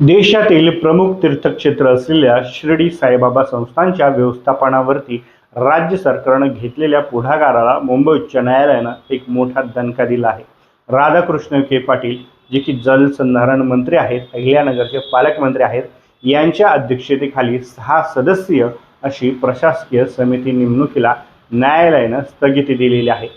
देशातील प्रमुख तीर्थक्षेत्र असलेल्या शिर्डी साईबाबा संस्थांच्या व्यवस्थापनावरती राज्य सरकारनं घेतलेल्या पुढाकाराला मुंबई उच्च न्यायालयानं एक मोठा दणका दिला आहे. राधाकृष्ण के पाटील जे की जलसंधारण मंत्री आहेत अहिल्यानगरचे पालकमंत्री आहेत यांच्या अध्यक्षतेखाली सहा सदस्यीय अशी प्रशासकीय समिती नेमणुकीला न्यायालयानं स्थगिती दिलेली आहे.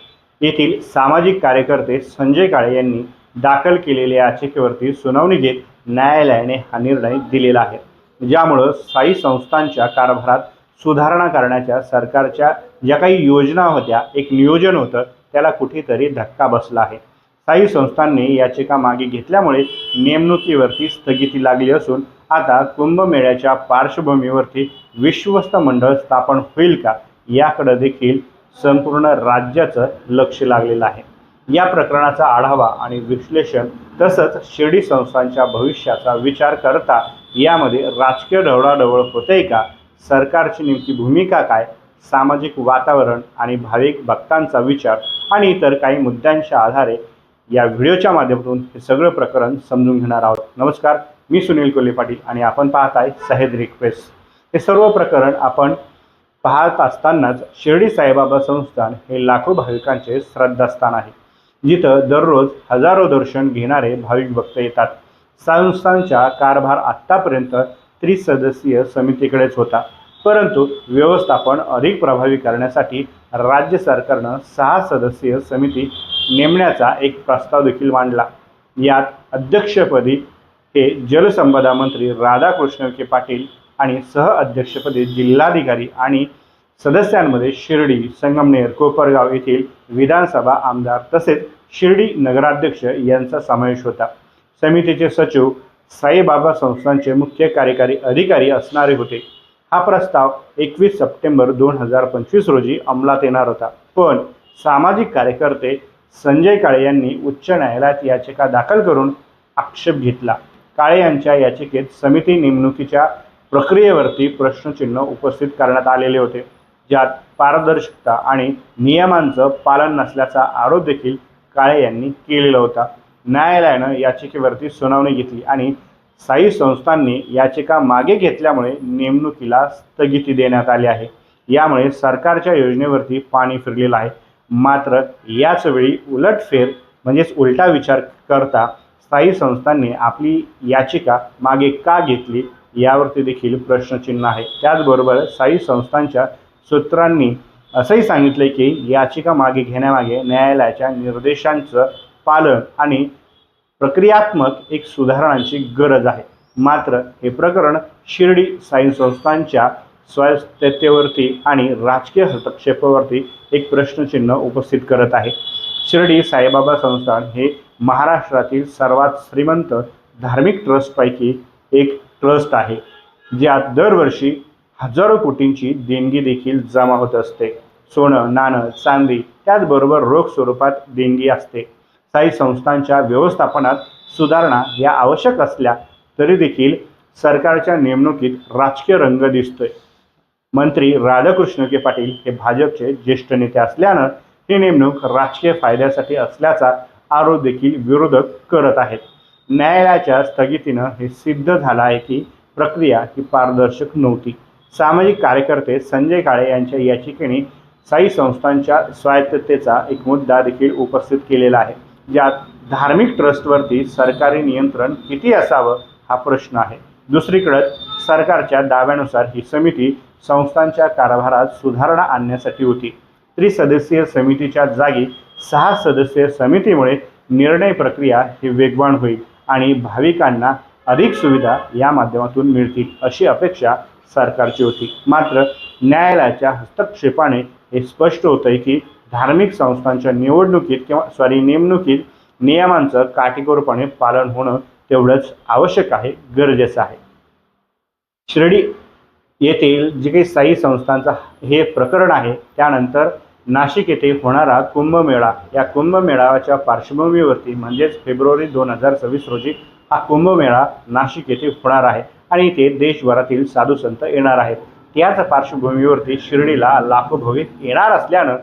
येथील सामाजिक कार्यकर्ते संजय काळे यांनी दाखल केलेल्या याचिकेवरती सुनावणी घेत न्यायालयाने हा निर्णय दिलेला आहे. ज्यामुळं साई संस्थांच्या कारभारात सुधारणा करण्याच्या सरकारच्या ज्या काही योजना होत्या एक नियोजन होतं त्याला कुठेतरी धक्का बसला आहे. साई संस्थांनी याचिका मागे घेतल्यामुळे नेमणुकीवरती स्थगिती लागली असून आता कुंभमेळ्याच्या पार्श्वभूमीवरती विश्वस्त मंडळ स्थापन होईल का याकडे देखील संपूर्ण राज्याचं लक्ष लागलेलं आहे. या प्रकरणाचा आढावा आणि विश्लेषण तसंच शिर्डी संस्थांच्या भविष्याचा विचार करता यामध्ये राजकीय ढवळाढवळ होते का? सरकारची नेमकी भूमिका काय? सामाजिक वातावरण आणि भाविक भक्तांचा विचार आणि इतर काही मुद्द्यांच्या आधारे या व्हिडिओच्या माध्यमातून हे सगळं प्रकरण समजून घेणार आहोत. नमस्कार मी सुनील कोल्हे पाटील आणि आपण पाहत आहे सहेद रिक्वेस्ट हे सर्व प्रकरण आपण पाहत असतानाच शिर्डी साईबाबा संस्थान हे लाखो भाविकांचे श्रद्धास्थान आहे. जिथं दररोज हजारो दर्शन घेणारे भाविक भक्त येतात. संस्थांचा कारभार आत्तापर्यंत त्रिसदस्यीय समितीकडेच होता. परंतु व्यवस्थापन अधिक प्रभावी करण्यासाठी राज्य सरकारनं सहा सदस्यीय समिती नेमण्याचा एक प्रस्ताव देखील मांडला. यात अध्यक्षपदी हे जलसंपदा मंत्री राधाकृष्ण विखे पाटील आणि सहअध्यक्षपदी जिल्हाधिकारी आणि सदस्यांमध्ये शिर्डी संगमनेर कोपरगाव येथील विधानसभा आमदार तसेच शिर्डी नगराध्यक्ष यांचा समावेश होता. समितीचे सचिव साईबाबा संस्थांचे मुख्य कार्यकारी अधिकारी असणारे होते. हा प्रस्ताव एकवीस सप्टेंबर दोन हजार पंचवीस रोजी अंमलात येणार होता. पण सामाजिक कार्यकर्ते संजय काळे यांनी उच्च न्यायालयात याचिका दाखल करून आक्षेप घेतला. काळे यांच्या याचिकेत समिती नेमणुकीच्या प्रक्रियेवरती प्रश्नचिन्ह उपस्थित करण्यात आलेले होते. ज्यात पारदर्शकता आणि नियमांचं पालन नसल्याचा आरोप देखील काळे यांनी केलेला होता. न्यायालयानं याचिकेवरती सुनावणी घेतली आणि साई संस्थांनी याचिका मागे घेतल्यामुळे नेमणुकीला स्थगिती देण्यात आली आहे. यामुळे सरकारच्या योजनेवरती पाणी फिरलेलं आहे. मात्र याचवेळी उलटफेर म्हणजेच उलटा विचार करता स्थायी संस्थांनी आपली याचिका मागे का घेतली यावरती देखील प्रश्नचिन्ह आहे. त्याचबरोबर स्थायी संस्थांच्या सूत्रांनी असंही सांगितले की याचिका मागे घेण्यामागे न्यायालयाच्या निर्देशांचं पालन आणि प्रक्रियात्मक एक सुधारणांची गरज आहे. मात्र हे प्रकरण शिर्डी साई संस्थांच्या स्वायत्ततेवरती आणि राजकीय हस्तक्षेपावरती एक प्रश्नचिन्ह उपस्थित करत आहे. शिर्डी साईबाबा संस्थान हे महाराष्ट्रातील सर्वात श्रीमंत धार्मिक ट्रस्टपैकी एक ट्रस्ट आहे ज्यात दरवर्षी हजारो कोटींची देणगी देखील जमा होत असते. सोनं नाणं चांदी त्याचबरोबर रोख स्वरूपात देणगी असते. साई संस्थांच्या व्यवस्थापनात सुधारणा या आवश्यक असल्या तरी देखील सरकारच्या नेमणुकीत राजकीय रंग दिसतोय. मंत्री राधाकृष्ण के पाटील हे भाजपचे ज्येष्ठ नेते असल्यानं ही नेमणूक राजकीय फायद्यासाठी असल्याचा आरोप देखील विरोधक करत आहेत. न्यायालयाच्या स्थगितीनं हे सिद्ध झालं आहे की प्रक्रिया ही पारदर्शक नव्हती. सामाजिक कार्यकर्ते संजय काळे यांच्या याचिकेने साई संस्थांच्या स्वायत्ततेचा एक मुद्दा देखील उपस्थित केलेला आहे ज्यात धार्मिक ट्रस्टवरती सरकारी नियंत्रण किती असावं हा प्रश्न आहे. दुसरीकडं सरकारच्या दाव्यानुसार ही समिती संस्थांच्या कारभारात सुधारणा आणण्यासाठी होती. त्रिसदस्यीय समितीच्या जागी सहा सदस्यीय समितीमुळे निर्णय प्रक्रिया ही वेगवान होईल आणि भाविकांना अधिक सुविधा या माध्यमातून मिळतील अशी अपेक्षा सरकारची होती. मात्र न्यायालयाच्या हस्तक्षेपाने हे स्पष्ट होतं आहे की धार्मिक संस्थांच्या निवडणुकीत किंवा सॉरी नेमणुकीत नियमांचं काटेकोरपणे पालन होणं तेवढंच आवश्यक आहे गरजेचं आहे. शिर्डी येथील जे काही साई संस्थांचं हे प्रकरण आहे त्यानंतर नाशिक येथे होणारा कुंभमेळा या कुंभमेळाव्याच्या पार्श्वभूमीवरती म्हणजेच फेब्रुवारी दोन हजार सव्वीस रोजी हा कुंभमेळा नाशिक येथे होणार आहे. आणि इथे देशभरातील साधू संत येणार आहेत. त्याच पार्श्वभूमीवरती शिर्डीला लाखो भविक येणार असल्यानं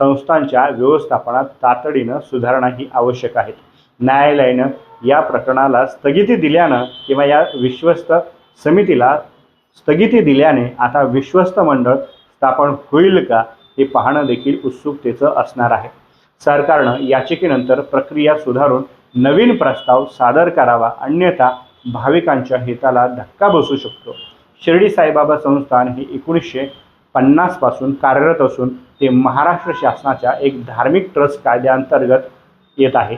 संस्थांच्या व्यवस्थापनात तातडीनं सुधारणा ही आवश्यक आहेत न्यायालयानं या प्रकरणाला स्थगिती दिल्यानं किंवा या विश्वस्त समितीला स्थगिती दिल्याने आता विश्वस्त मंडळ स्थापन होईल का हे पाहणं देखील उत्सुकतेचं असणार आहे. सरकारनं याचिकेनंतर प्रक्रिया सुधारून नवीन प्रस्ताव सादर करावा अन्यथा भाविकांच्या हिताला धक्का बसू शकतो. शिर्डी साईबाबा संस्थान हे एकोणीसशे पन्नासपासून कार्यरत असून ते महाराष्ट्र शासनाच्या एक धार्मिक ट्रस्ट कायद्याअंतर्गत येत आहे.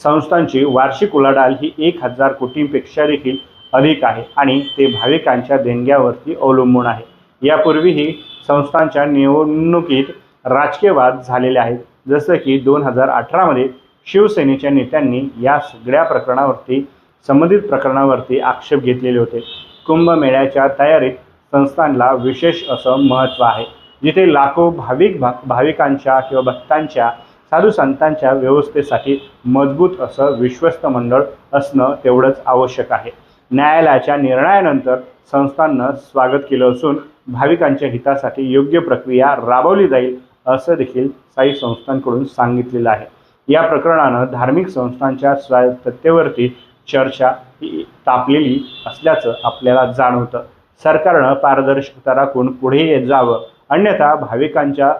संस्थांची वार्षिक उलाढाल ही एक हजार कोटींपेक्षा देखील अधिक आहे आणि ते भाविकांच्या देणग्यावरती अवलंबून आहे. यापूर्वीही संस्थांच्या निवडणुकीत राजकीय वाद झालेले आहेत. जसं की दोन हजार अठरामध्ये शिवसेनेच्या नेत्यांनी या सगळ्या प्रकरणावरती संबंधित प्रकरणावरती आक्षेप घेतलेले होते. कुंभमेळ्याच्या तयारीत संस्थानला विशेष असं महत्त्व आहे जिथे लाखो भाविक भा भाविकांच्या किंवा भक्तांच्या साधू संतांच्या व्यवस्थेसाठी मजबूत असं विश्वस्त मंडळ असणं तेवढंच आवश्यक आहे. न्यायालयाच्या निर्णयानंतर संस्थांनं स्वागत केलं असून भाविकांच्या हितासाठी योग्य प्रक्रिया राबवली जाईल असं देखील साई संस्थांकडून सांगितलेलं आहे. या प्रकरणानं धार्मिक संस्थांच्या स्वायत्ततेवरती चर्चा ही तापलेली असल्याचं आपल्याला जाणवतं. सरकारनं पारदर्शकता राखून पुढे जावं. अन्यथा भाविकांच्या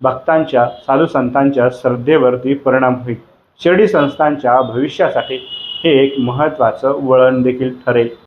भक्तांच्या साधू संतांच्या श्रद्धेवरती परिणाम होईल. शिर्डी संस्थांच्या भविष्यासाठी हे एक महत्त्वाचं वळण देखील ठरेल.